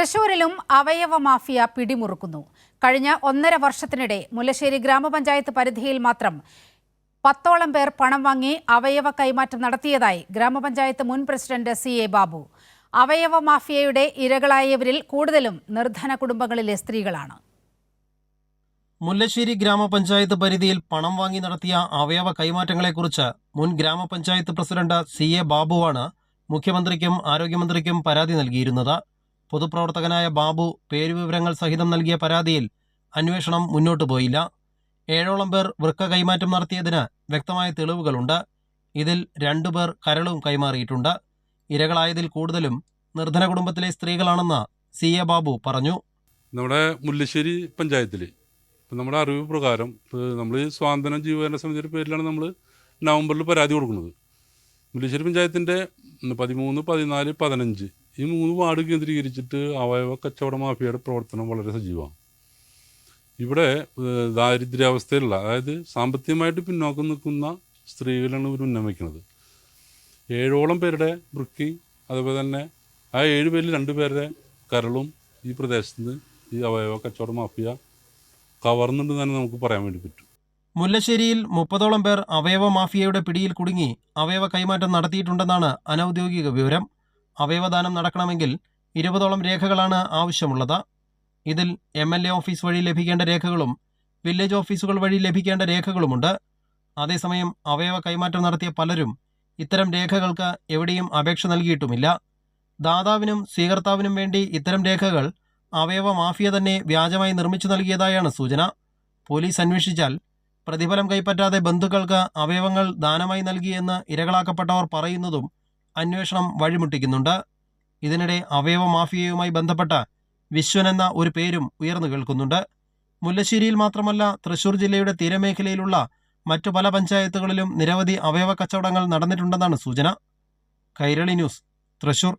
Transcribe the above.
തൃശൂരിലും അവയവ മാഫിയ പിടിമുറുക്കുന്നു. കഴിഞ്ഞ ഒന്നര വർഷത്തിനിടെ മുല്ലശ്ശേരി ഗ്രാമപഞ്ചായത്ത് പരിധിയിൽ മാത്രം പത്തോളം പേർ പണം വാങ്ങി അവയവ കൈമാറ്റം നടത്തിയതായി ഗ്രാമപഞ്ചായത്ത് മുൻ പ്രസിഡന്റ് സി എ ബാബു. അവയവ മാഫിയയുടെ ഇരകളായവരിൽ കൂടുതലും നിർധന കുടുംബങ്ങളിലെ സ്ത്രീകളാണ്. മുല്ലശ്ശേരി ഗ്രാമപഞ്ചായത്ത് പരിധിയിൽ പണം വാങ്ങി നടത്തിയ അവയവ കൈമാറ്റങ്ങളെക്കുറിച്ച് മുൻ ഗ്രാമപഞ്ചായത്ത് പ്രസിഡന്റ് സി എ ബാബുവാണ് മുഖ്യമന്ത്രിക്കും ആരോഗ്യമന്ത്രിക്കും പരാതി നൽകിയിരുന്നത്. പൊതുപ്രവർത്തകനായ ബാബു പേരുവിവരങ്ങൾ സഹിതം നൽകിയ പരാതിയിൽ അന്വേഷണം മുന്നോട്ടു പോയില്ല. ഏഴോളം പേർ വൃക്ക കൈമാറ്റം നടത്തിയതിന് വ്യക്തമായ തെളിവുകളുണ്ട്. ഇതിൽ രണ്ടു പേർ കരളും കൈമാറിയിട്ടുണ്ട്. ഇരകളായതിൽ കൂടുതലും നിർധന കുടുംബത്തിലെ സ്ത്രീകളാണെന്ന് സി എ ബാബു പറഞ്ഞു. നമ്മുടെ മുല്ലശ്ശേരി പഞ്ചായത്തിൽ നമ്മുടെ അറിവ് പ്രകാരം നമ്മൾ സ്വാതന്ത്ര്യം ജീവകരണ സമിതിയുടെ പേരിലാണ് നമ്മൾ നവംബറിൽ പരാതി കൊടുക്കുന്നത്. മുല്ലശ്ശേരി പഞ്ചായത്തിന്റെ പതിമൂന്ന് പതിനാല് പതിനഞ്ച് ഈ മൂന്ന് വാർഡ് കേന്ദ്രീകരിച്ചിട്ട് അവയവ കച്ചവട മാഫിയയുടെ പ്രവർത്തനം വളരെ സജീവമാണ്. ഇവിടെ ദാരിദ്ര്യാവസ്ഥയിലുള്ള അതായത് സാമ്പത്തികമായിട്ട് പിന്നോക്കം നിൽക്കുന്ന സ്ത്രീകളാണ് ഇവർ ഉന്നമിക്കുന്നത് ഏഴോളം പേരുടെ വൃക്കി അതുപോലെ തന്നെ ആ ഏഴ് പേരിൽ രണ്ട് പേരുടെ കരളും ഈ പ്രദേശത്ത് നിന്ന് ഈ അവയവ കച്ചവട മാഫിയ കവർന്നുണ്ടെന്ന് തന്നെ നമുക്ക് പറയാൻ വേണ്ടി പറ്റും. മുല്ലശ്ശേരിയിൽ മുപ്പതോളം പേർ അവയവ മാഫിയയുടെ പിടിയിൽ കുടുങ്ങി അവയവ കൈമാറ്റം നടത്തിയിട്ടുണ്ടെന്നാണ് അനൌദ്യോഗിക വിവരം. അവയവദാനം നടക്കണമെങ്കിൽ ഇരുപതോളം രേഖകളാണ് ആവശ്യമുള്ളത്. ഇതിൽ എം എൽ എ ഓഫീസ് വഴി ലഭിക്കേണ്ട രേഖകളും വില്ലേജ് ഓഫീസുകൾ വഴി ലഭിക്കേണ്ട രേഖകളുമുണ്ട്. അതേസമയം അവയവ കൈമാറ്റം നടത്തിയ പലരും ഇത്തരം രേഖകൾക്ക് എവിടെയും അപേക്ഷ നൽകിയിട്ടുമില്ല. ദാതാവിനും സ്വീകർത്താവിനും വേണ്ടി ഇത്തരം രേഖകൾ അവയവ മാഫിയ തന്നെ വ്യാജമായി നിർമ്മിച്ചു നൽകിയതായാണ് സൂചന. പോലീസ് അന്വേഷിച്ചാൽ പ്രതിഫലം കൈപ്പറ്റാതെ ബന്ധുക്കൾക്ക് അവയവങ്ങൾ ദാനമായി നൽകിയെന്ന് ഇരകളാക്കപ്പെട്ടവർ പറയുന്നതും അന്വേഷണം വഴിമുട്ടിക്കുന്നുണ്ട്. ഇതിനിടെ അവയവ മാഫിയയുമായി ബന്ധപ്പെട്ട വിശ്വൻ എന്ന ഒരു പേരും ഉയർന്നു കേൾക്കുന്നുണ്ട്. മുല്ലശ്ശേരിയിൽ മാത്രമല്ല തൃശൂർ ജില്ലയുടെ തീരമേഖലയിലുള്ള മറ്റു പല പഞ്ചായത്തുകളിലും നിരവധി അവയവ കച്ചവടങ്ങൾ നടന്നിട്ടുണ്ടെന്നാണ് സൂചന. കൈരളി ന്യൂസ് തൃശൂർ.